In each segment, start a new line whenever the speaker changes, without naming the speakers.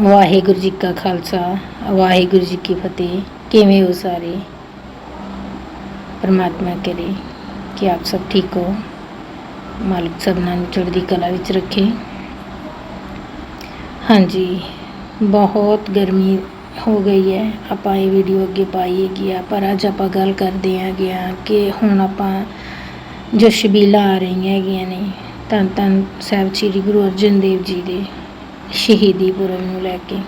ਵਾਹਿਗੁਰੂ ਜੀ ਕਾ ਖਾਲਸਾ, ਵਾਹਿਗੁਰੂ ਜੀ ਕੀ ਫਤਿਹ। ਕਿਵੇਂ ਹੋ ਸਾਰੇ? ਪਰਮਾਤਮਾ ਕਰੇ ਕਿ ਆਪ ਸਭ ਠੀਕ ਹੋ। ਮਾਲਕ ਸਭਨਾਂ ਨੂੰ ਚੜ੍ਹਦੀ ਕਲਾ ਵਿੱਚ ਰੱਖੇ। ਹਾਂਜੀ, ਬਹੁਤ ਗਰਮੀ ਹੋ ਗਈ ਹੈ। ਆਪਾਂ ਇਹ ਵੀਡੀਓ ਅੱਗੇ ਪਾਈ ਹੈਗੀ ਆ, ਪਰ ਅੱਜ ਆਪਾਂ ਗੱਲ ਕਰਦੇ ਹੈਗੇ ਆ ਕਿ ਹੁਣ ਆਪਾਂ ਜੋ ਸ਼ਬੀਲਾ ਆ ਰਹੀਆਂ ਹੈਗੀਆਂ ਨੇ ਧੰਨ ਧੰਨ ਸਾਹਿਬ ਸ੍ਰੀ ਗੁਰੂ ਅਰਜਨ ਦੇਵ ਜੀ ਦੇ। ਸ਼ਹੀਦੀ ਪੁਰਬ ਨੂੰ ਲੈ ਕੇ।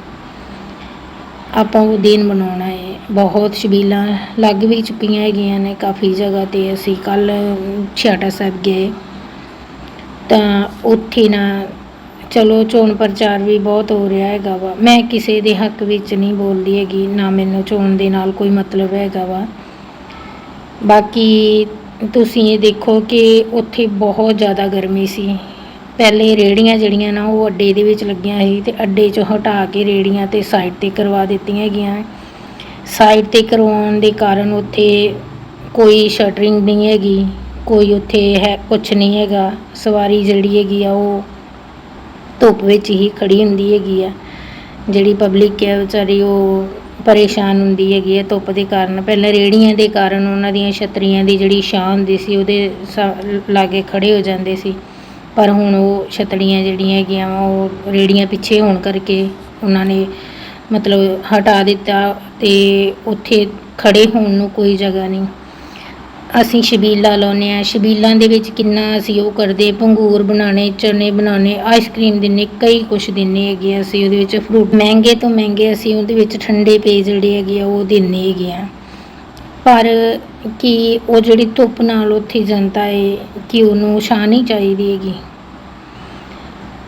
ਆਪਾਂ ਉਹ ਦਿਨ ਮਨਾਉਣਾ ਹੈ ਬਹੁਤ ਸ਼ਬੀਲਾਂ ਲੱਗ ਵੀ ਚੁੱਕੀਆਂ ਹੈਗੀਆਂ ਨੇ। ਕਾਫੀ ਜਗ੍ਹਾ ਤੇ ਅਸੀਂ ਕੱਲ ਛਿਆਟਾ ਸਾਹਿਬ ਗਏ। ਤਾਂ ਉੱਥੇ ਨਾ ਚਲੋ ਚੋਣ ਪ੍ਰਚਾਰ ਵੀ ਬਹੁਤ ਹੋ ਰਿਹਾ ਹੈਗਾ ਵਾ। ਮੈਂ ਕਿਸੇ ਦੇ ਹੱਕ ਵਿੱਚ ਨਹੀਂ ਬੋਲਦੀ ਹੈਗੀ। ਨਾ ਮੈਨੂੰ ਚੋਣ ਦੇ ਨਾਲ ਕੋਈ ਮਤਲਬ ਹੈਗਾ ਵਾ। ਬਾਕੀ ਤੁਸੀਂ ਇਹ ਦੇਖੋ ਕਿ ਉੱਥੇ ਬਹੁਤ ਜ਼ਿਆਦਾ ਗਰਮੀ ਸੀ। ਪਹਿਲੇ ਰੇੜੀਆਂ ਜਿਹੜੀਆਂ ਨਾ ਉਹ ਅੱਡੇ ਦੇ ਵਿੱਚ ਲੱਗੀਆਂ ਸੀ ਤੇ ਅੱਡੇ 'ਚੋਂ ਹਟਾ ਕੇ ਰੇੜੀਆਂ ਤੇ ਸਾਈਡ ਤੇ ਕਰਵਾ ਦਿੱਤੀਆਂ ਹੈਗੀਆਂ। ਸਾਈਡ ਤੇ ਕਰਵਾਉਣ ਦੇ ਕਾਰਨ ਉੱਥੇ ਕੋਈ ਸ਼ਟਰਿੰਗ ਨਹੀਂ ਹੈਗੀ, ਕੋਈ ਉੱਥੇ ਹੈ ਕੁਝ ਨਹੀਂ ਹੈਗਾ। ਸਵਾਰੀ ਜਿਹੜੀ ਹੈਗੀ ਆ ਉਹ ਧੁੱਪ ਵਿੱਚ ਹੀ ਖੜੀ ਹੁੰਦੀ ਹੈਗੀ ਆ। ਜਿਹੜੀ ਪਬਲਿਕ ਹੈ ਵਿਚਾਰੀ ਉਹ ਪਰੇਸ਼ਾਨ ਹੁੰਦੀ ਹੈਗੀ ਹੈ ਧੁੱਪ ਦੇ ਕਾਰਨ। ਪਹਿਲਾਂ ਰੇੜੀਆਂ ਦੇ ਕਾਰਨ ਉਹਨਾਂ ਦੀਆਂ ਛਤਰੀਆਂ ਦੀ ਜਿਹੜੀ ਛਾਂ ਹੁੰਦੀ ਸੀ ਉਹਦੇ ਸਾ- ਲਾਗੇ ਖੜੇ ਹੋ ਜਾਂਦੇ ਸੀ। ਪਰ ਹੁਣ ਉਹ ਛਤਰੀਆਂ ਜਿਹੜੀਆਂ ਹੈਗੀਆਂ ਵਾ, ਉਹ ਰੇੜੀਆਂ ਪਿੱਛੇ ਹੋਣ ਕਰਕੇ ਉਹਨਾਂ ਨੇ ਮਤਲਬ ਹਟਾ ਦਿੱਤਾ ਤੇ ਉੱਥੇ ਖੜੇ ਹੋਣ ਨੂੰ ਕੋਈ ਜਗ੍ਹਾ ਨਹੀਂ। ਅਸੀਂ ਸ਼ਬੀਲਾ ਲਾਉਂਦੇ ਆ ਸ਼ਬੀਲਾਂ ਦੇ ਵਿੱਚ ਕਿੰਨਾ ਅਸੀਂ ਉਹ ਕਰਦੇ, ਭੰਗੂਰ ਬਣਾਉਣੇ, ਚਨੇ ਬਣਾਉਣੇ ਆਈਸਕ੍ਰੀਮ ਦਿੰਨੇ ਕਈ ਕੁਛ ਦਿੰਨੇ ਹੈਗੇ ਆ ਅਸੀਂ। ਉਹਦੇ ਵਿੱਚ ਫਰੂਟ ਮਹਿੰਗੇ ਤੋਂ ਮਹਿੰਗੇ ਅਸੀਂ ਉਹਦੇ ਵਿੱਚ ਠੰਡੇ ਪੇ ਜਿਹੜੇ ਹੈਗੇ ਆ, ਉਹ ਦਿੰਨੇ ਹੈਗੇ ਆ। ਪਰ ਕਿ ਉਹ ਜਿਹੜੀ ਧੁੱਪ ਨਾਲ ਉੱਥੇ ਜਨਤਾ ਹੈ ਕਿ ਉਹਨੂੰ ਛਾਂ ਨਹੀਂ ਚਾਹੀਦੀ ਹੈਗੀ।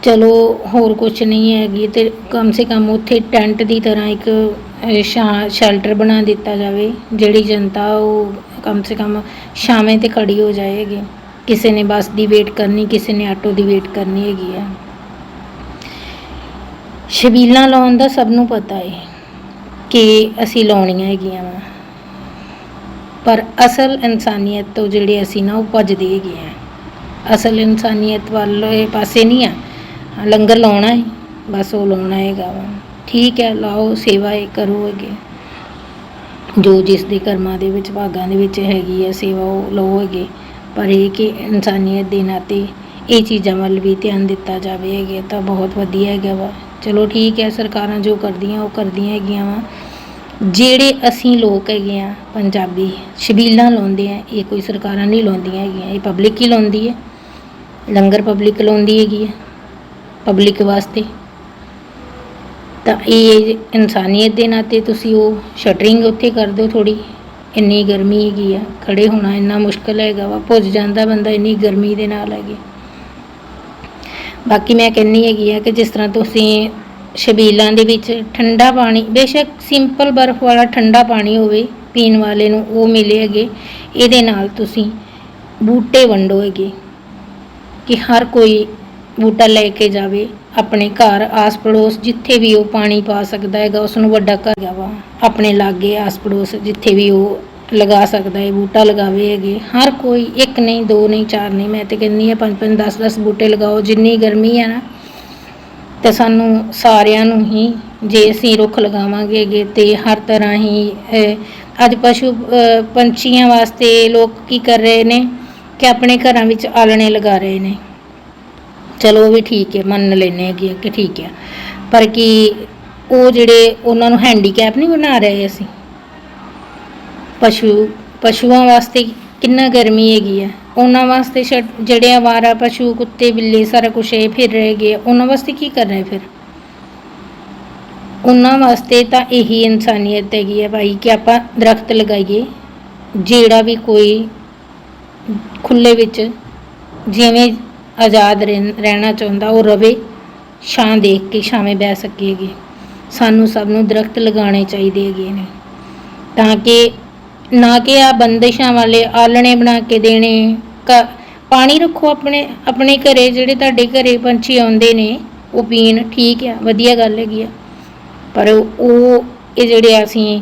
ਚਲੋ ਹੋਰ ਕੁਝ ਨਹੀਂ ਹੈਗੀ ਤੇ ਕਮ ਸੇ ਕਮ ਉੱਥੇ ਟੈਂਟ ਦੀ ਤਰ੍ਹਾਂ ਇੱਕ ਅਹ, ਛਾਂ ਸ਼ੈਲਟਰ ਬਣਾ ਦਿੱਤਾ ਜਾਵੇ ਜਿਹੜੀ ਜਨਤਾ ਉਹ ਕਮ ਸੇ ਕਮ ਛਾਵੇਂ ਤੇ ਖੜੀ ਹੋ ਜਾਏਗੀ ਕਿਸੇ ਨੇ ਬੱਸ ਦੀ ਵੇਟ ਕਰਨੀ ਕਿਸੇ ਨੇ ਆਟੋ ਦੀ ਵੇਟ ਕਰਨੀ ਹੈਗੀ ਆ। ਛਬੀਲਾਂ ਲਾਉਣ ਦਾ ਸਭ ਨੂੰ ਪਤਾ ਹੈ ਕਿ ਅਸੀਂ ਲਾਉਣੀਆਂ ਹੈਗੀਆਂ ਵਾ। ਪਰ ਅਸਲ ਇਨਸਾਨੀਅਤ ਤੋਂ ਜਿਹੜੇ ਅਸੀਂ ਨਾ, ਉਹ ਭੱਜਦੇ ਹੈਗੇ ਆ। ਅਸਲ ਇਨਸਾਨੀਅਤ ਵੱਲ ਇਹ ਪਾਸੇ ਨਹੀਂ ਆ। ਲੰਗਰ ਲਾਉਣਾ ਹੈ, ਬਸ ਉਹ ਲਾਉਣਾ ਹੈਗਾ ਵਾ। ਠੀਕ ਹੈ, ਲਾਓ, ਸੇਵਾ ਇਹ ਕਰੋ ਹੈਗੇ ਜੋ ਜਿਸ ਦੇ ਕਰਮਾਂ ਦੇ ਵਿੱਚ, ਭਾਗਾਂ ਦੇ ਵਿੱਚ ਹੈਗੀ ਹੈ ਸੇਵਾ ਉਹ ਲਓ ਹੈਗੇ ਪਰ ਇਹ ਕਿ ਇਨਸਾਨੀਅਤ ਦੇ ਨਾਤੇ ਇਹ ਚੀਜ਼ਾਂ ਵੱਲ ਵੀ ਧਿਆਨ ਦਿੱਤਾ ਜਾਵੇ ਹੈਗੇ, ਤਾਂ ਬਹੁਤ ਵਧੀਆ ਹੈਗਾ ਵਾ। ਚਲੋ ਠੀਕ ਹੈ, ਸਰਕਾਰਾਂ ਜੋ ਕਰਦੀਆਂ, ਉਹ ਕਰਦੀਆਂ ਹੈਗੀਆਂ ਵਾ। ਜਿਹੜੇ ਅਸੀਂ ਲੋਕ ਹੈਗੇ ਆ, ਪੰਜਾਬੀ ਛਬੀਲਾਂ ਲਾਉਂਦੇ ਆ, ਇਹ ਕੋਈ ਸਰਕਾਰਾਂ ਨਹੀਂ ਲਾਉਂਦੀਆਂ ਹੈਗੀਆਂ, ਇਹ ਪਬਲਿਕ ਹੀ ਲਾਉਂਦੀ ਹੈ। ਲੰਗਰ ਪਬਲਿਕ ਲਾਉਂਦੀ ਹੈਗੀ ਹੈ ਪਬਲਿਕ ਵਾਸਤੇ। ਤਾਂ ਇਹ ਇਨਸਾਨੀਅਤ ਦੇ ਨਾਤੇ ਤੁਸੀਂ ਉਹ ਸ਼ਟਰਿੰਗ ਉੱਥੇ ਕਰ ਦਿਓ ਥੋੜੀ ਇੰਨੀ ਗਰਮੀ ਹੈਗੀ ਆ ਖੜੇ ਹੋਣਾ ਇੰਨਾ ਮੁਸ਼ਕਲ ਹੈਗਾ ਵਾ, ਭੁੱਜ ਜਾਂਦਾ ਬੰਦਾ ਇੰਨੀ ਗਰਮੀ ਦੇ ਨਾਲ ਹੈਗੀ। ਬਾਕੀ ਮੈਂ ਕਹਿੰਨੀ ਹੈਗੀ ਆ ਕਿ ਜਿਸ ਤਰ੍ਹਾਂ ਤੁਸੀਂ ਛਬੀਲਾਂ ਦੇ ਵਿੱਚ ਠੰਡਾ ਪਾਣੀ, ਬੇਸ਼ੱਕ ਸਿੰਪਲ ਬਰਫ਼ ਵਾਲਾ ਠੰਡਾ ਪਾਣੀ ਹੋਵੇ ਪੀਣ ਵਾਲੇ ਨੂੰ, ਉਹ ਮਿਲੇ ਹੈਗੇ। ਇਹਦੇ ਨਾਲ ਤੁਸੀਂ ਬੂਟੇ ਵੰਡੋ ਹੈਗੇ ਕਿ ਹਰ ਕੋਈ ਬੂਟਾ ਲੈ ਕੇ ਜਾਵੇ ਆਪਣੇ ਘਰ ਆਸ ਪੜੋਸ ਜਿੱਥੇ ਵੀ ਉਹ ਪਾਣੀ ਪਾ ਸਕਦਾ ਹੈਗਾ ਉਸ ਨੂੰ ਵੱਡਾ ਕਰ ਵਾ। ਆਪਣੇ ਲਾਗੇ ਆਸ ਪੜੋਸ ਜਿੱਥੇ ਵੀ ਉਹ ਲਗਾ ਸਕਦਾ ਹੈ, ਬੂਟਾ ਲਗਾਵੇ ਹੈਗੇ। ਹਰ ਕੋਈ ਇੱਕ ਨਹੀਂ, ਦੋ ਨਹੀਂ, ਚਾਰ ਨਹੀਂ, ਮੈਂ ਤੇ ਕਹਿੰਦੀ ਆ ਪੰਜ ਪੰਜ 10 10 ਬੂਟੇ ਲਗਾਓ। ਜਿੰਨੀ ਗਰਮੀ ਹੈ ਨਾ ਤੇ ਸਾਨੂੰ ਸਾਰਿਆਂ ਨੂੰ ਹੀ ਜੇ ਅਸੀਂ ਰੁੱਖ ਲਗਾਵਾਂਗੇ ਹੈਗੇ ਤੇ ਹਰ ਤਰ੍ਹਾਂ ਹੀ ਅੱਜ ਪਸ਼ੂ ਪੰਛੀਆਂ ਵਾਸਤੇ ਲੋਕ ਕੀ ਕਰ ਰਹੇ ਨੇ ਕਿ ਆਪਣੇ ਘਰਾਂ ਵਿੱਚ ਆਲਣੇ ਲਗਾ ਰਹੇ ਨੇ। ਚਲੋ ਉਹ ਵੀ ਠੀਕ ਹੈ, ਮੰਨ ਲੈਨੇ ਹੈਗੇ ਕਿ ਠੀਕ ਹੈ। ਪਰ ਕੀ ਉਹ ਜਿਹੜੇ ਉਹਨਾਂ ਨੂੰ ਹੈਂਡੀਕੈਪ ਨਹੀਂ ਬਣਾ ਰਹੇ ਅਸੀਂ? ਪਸ਼ੂ, ਪਸ਼ੂਆਂ ਵਾਸਤੇ ਕਿੰਨਾ ਗਰਮੀ ਹੈਗੀ ਆ। ਉਹਨਾਂ ਵਾਸਤੇ ਛੱਡ- ਜਿਹੜੇ ਆਵਾਰਾ ਪਸ਼ੂ, ਕੁੱਤੇ, ਬਿੱਲੇ, ਸਾਰਾ ਕੁਛ ਇਹ ਫਿਰ ਰਹੇ ਗੇ ਉਹਨਾਂ ਵਾਸਤੇ ਕੀ ਕਰ ਰਹੇ ਫਿਰ? ਉਹਨਾਂ ਵਾਸਤੇ ਤਾਂ ਇਹੀ ਇਨਸਾਨੀਅਤ ਹੈਗੀ ਹੈ ਭਾਈ ਕਿ ਆਪਾਂ ਦਰਖਤ ਲਗਾਈਏ, ਜਿਹੜਾ ਵੀ ਕੋਈ ਖੁੱਲੇ ਵਿੱਚ ਜਿਵੇਂ ਆਜ਼ਾਦ ਰਹਿਣ- ਰਹਿਣਾ ਚਾਹੁੰਦਾ, ਉਹ ਰਵੇ, ਛਾਂ ਦੇਖ ਕੇ ਛਾਵੇਂ ਬਹਿ ਸਕੇਗੀ ਸਾਨੂੰ ਸਭ ਨੂੰ ਦਰਖਤ ਲਗਾਉਣੇ ਚਾਹੀਦੇ ਹੈਗੇ ਨੇ। ਤਾਂ ਕਿ ਨਾ ਕਿ ਆ ਬੰਦਿਸ਼ਾਂ ਵਾਲੇ ਆਲਣੇ ਬਣਾ ਕੇ ਦੇਣੇ। ਕ- ਪਾਣੀ ਰੱਖੋ ਆਪਣੇ ਆਪਣੇ ਘਰੇ, ਜਿਹੜੇ ਤੁਹਾਡੇ ਘਰੇ ਪੰਛੀ ਆਉਂਦੇ ਨੇ, ਉਹ ਪੀਣ। ਠੀਕ ਆ, ਵਧੀਆ ਗੱਲ ਹੈਗੀ ਆ। ਪਰ ਉਹ, ਇਹ ਜਿਹੜੇ ਅਸੀਂ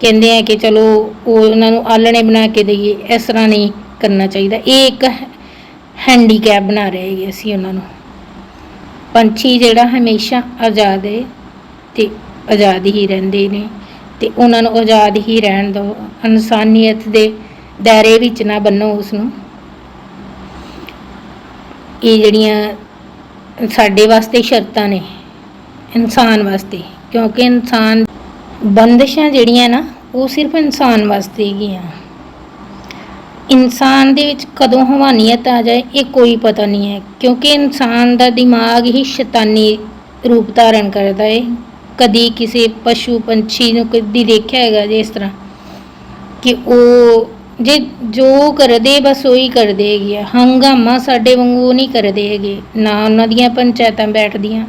ਕਹਿੰਦੇ ਆ ਕਿ ਚਲੋ, ਉਹ ਉਹਨਾਂ ਨੂੰ ਆਲਣੇ ਬਣਾ ਕੇ ਦਈਏ, ਇਸ ਤਰ੍ਹਾਂ ਨਹੀਂ ਕਰਨਾ ਚਾਹੀਦਾ। ਇਹ ਇੱਕ ਹੈਂਡੀਕੈਪ ਬਣਾ ਰਹੇ ਹੈਗੇ ਅਸੀਂ ਉਹਨਾਂ ਨੂੰ। ਪੰਛੀ ਜਿਹੜਾ ਹਮੇਸ਼ਾ ਆਜ਼ਾਦ ਹੈ ਤੇ ਆਜ਼ਾਦ ਹੀ ਰਹਿੰਦੇ ਨੇ। ਤੇ ਉਹਨਾਂ ਨੂੰ ਆਜ਼ਾਦ ਹੀ ਰਹਿਣ ਦਿਓ ਇਨਸਾਨੀਅਤ ਦੇ ਦਾਇਰੇ ਵਿੱਚ ਨਾ ਬੰਨੋ ਉਸ ਨੂੰ ਇਹ ਜਿਹੜੀਆਂ ਸਾਡੇ ਵਾਸਤੇ ਸ਼ਰਤਾਂ ਨੇ, ਇਨਸਾਨ ਵਾਸਤੇ, ਕਿਉਂਕਿ ਇਨਸਾਨ ਬੰਦਸ਼ਾਂ ਜਿਹੜੀਆਂ ਨਾ, ਉਹ ਸਿਰਫ ਇਨਸਾਨ ਵਾਸਤੇ ਹੈਗੀਆਂ ਇਨਸਾਨ ਦੇ ਵਿੱਚ ਕਦੋਂ ਹਵਾਨੀਅਤ ਆ ਜਾਏ, ਇਹ ਕੋਈ ਪਤਾ ਨਹੀਂ ਹੈ, ਕਿਉਂਕਿ ਇਨਸਾਨ ਦਾ ਦਿਮਾਗ ਹੀ ਸ਼ੈਤਾਨੀ ਰੂਪ ਧਾਰਨ ਕਰਦਾ ਹੈ ਕਦੀ ਕਿਸੇ ਪਸ਼ੂ ਪੰਛੀ ਨੂੰ ਕਦੀ ਦੇਖਿਆ ਹੈਗਾ ਜੇ ਇਸ ਤਰ੍ਹਾਂ? ਕਿ ਉਹ ਜੇ ਜੋ ਕਰਦੇ ਬਸ ਉਹੀ ਕਰਦੇ ਹੈਗੇ ਆ। ਹੰਗਾਮਾ ਸਾਡੇ ਵਾਂਗੂ ਉਹ ਨਹੀਂ ਕਰਦੇ ਹੈਗੇ। ਨਾ ਉਹਨਾਂ ਦੀਆਂ ਪੰਚਾਇਤਾਂ ਬੈਠਦੀਆਂ।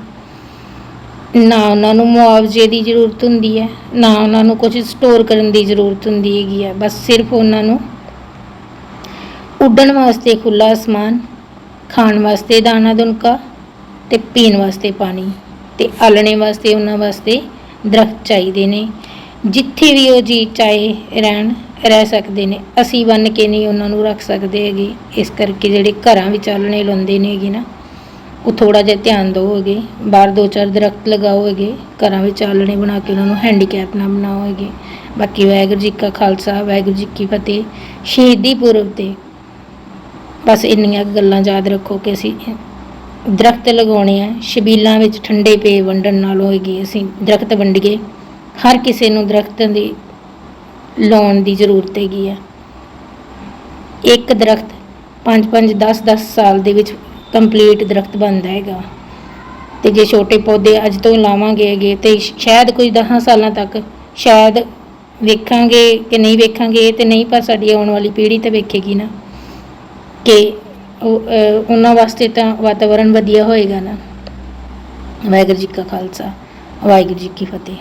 ਨਾ ਉਹਨਾਂ ਨੂੰ ਮੁਆਵਜ਼ੇ ਦੀ ਜ਼ਰੂਰਤ ਹੁੰਦੀ ਹੈ। ਨਾ ਉਹਨਾਂ ਨੂੰ ਕੁਝ ਸਟੋਰ ਕਰਨ ਦੀ ਜ਼ਰੂਰਤ ਹੁੰਦੀ ਹੈਗੀ ਆ। ਬਸ ਸਿਰਫ ਉਹਨਾਂ ਨੂੰ ਉੱਡਣ ਵਾਸਤੇ ਖੁੱਲਾ ਅਸਮਾਨ, ਖਾਣ ਵਾਸਤੇ ਦਾਣਾ ਦੁਨਕਾ ਤੇ ਪੀਣ ਵਾਸਤੇ ਪਾਣੀ। ਤੇ ਆਲਣੇ ਵਾਸਤੇ, ਉਹਨਾਂ ਵਾਸਤੇ ਦਰਖਤ ਚਾਹੀਦੇ ਨੇ। ਜਿੱਥੇ ਵੀ ਉਹ ਜੀ ਚਾਹੇ ਰਹਿਣ, ਰਹਿ ਸਕਦੇ ਨੇ। ਅਸੀਂ ਬੰਨ ਕੇ ਨਹੀਂ ਉਹਨਾਂ ਨੂੰ ਰੱਖ ਸਕਦੇ ਹੈਗੇ। ਇਸ ਕਰਕੇ ਜਿਹੜੇ ਘਰਾਂ ਵਿੱਚ ਆਲਣੇ ਲਾਉਂਦੇ ਨੇ ਹੈਗੇ ਨਾ, ਉਹ ਥੋੜਾ ਜਿਹਾ ਧਿਆਨ ਦਿਓਗੇ ਬਾਹਰ ਦੋ ਚਾਰ ਦਰਖਤ ਲਗਾਓਗੇ ਘਰਾਂ ਵਿੱਚ ਆਲਣੇ ਬਣਾ ਕੇ ਉਹਨਾਂ ਨੂੰ ਹੈਂਡੀਕੈਪ ਨਾ ਬਣਾਓਗੇ ਬਾਕੀ ਵਾਹਿਗੁਰੂ ਜੀ ਕਾ ਖਾਲਸਾ, ਵਾਹਿਗੁਰੂ ਜੀ ਕੀ ਫਤਿਹ। ਸ਼ਹੀਦੀ ਪੁਰਬ ਤੇ ਬਸ ਇੰਨੀਆਂ ਗੱਲਾਂ ਯਾਦ ਰੱਖੋ ਕਿ ਅਸੀਂ ਦਰਖਤ ਲਗਾਉਣੇ ਆ, ਸ਼ਬੀਲਾਂ ਵਿੱਚ ਠੰਡੇ ਪੇ ਵੰਡਣ ਨਾਲੋਂ ਹੈਗੀ ਅਸੀਂ, ਦਰਖਤ ਵੰਡੀਏ ਹਰ ਕਿਸੇ ਨੂੰ ਦਰਖਤਾਂ ਦੀ ਲਾਉਣ ਦੀ ਜ਼ਰੂਰਤ ਹੈਗੀ ਆ। ਇੱਕ ਦਰਖਤ 5-5 10-10 ਸਾਲ ਦੇ ਵਿੱਚ ਕੰਪਲੀਟ ਦਰਖਤ ਬਣਦਾ ਹੈਗਾ। ਤੇ ਜੇ ਛੋਟੇ ਪੌਦੇ ਅੱਜ ਤੋਂ ਲਾਵਾਂਗੇ ਹੈਗੇ, ਤੇ ਸ਼ਾਇਦ ਕੋਈ 10 ਸਾਲਾਂ ਤੱਕ ਸ਼ਾਇਦ ਵੇਖਾਂਗੇ ਕਿ ਨਹੀਂ ਵੇਖਾਂਗੇ, ਇਹ ਤੇ ਨਹੀਂ, ਪਰ ਸਾਡੀ ਆਉਣ ਵਾਲੀ ਪੀੜ੍ਹੀ ਤਾਂ ਵੇਖੇਗੀ ਨਾ ਕਿ ਉਹਨਾਂ ਵਾਸਤੇ ਤਾਂ ਵਾਤਾਵਰਣ ਵਧੀਆ ਹੋਏਗਾ ਨਾ। ਵਾਹਿਗੁਰੂ ਜੀ ਕਾ ਖਾਲਸਾ, ਵਾਹਿਗੁਰੂ ਜੀ ਕੀ ਫਤਿਹ।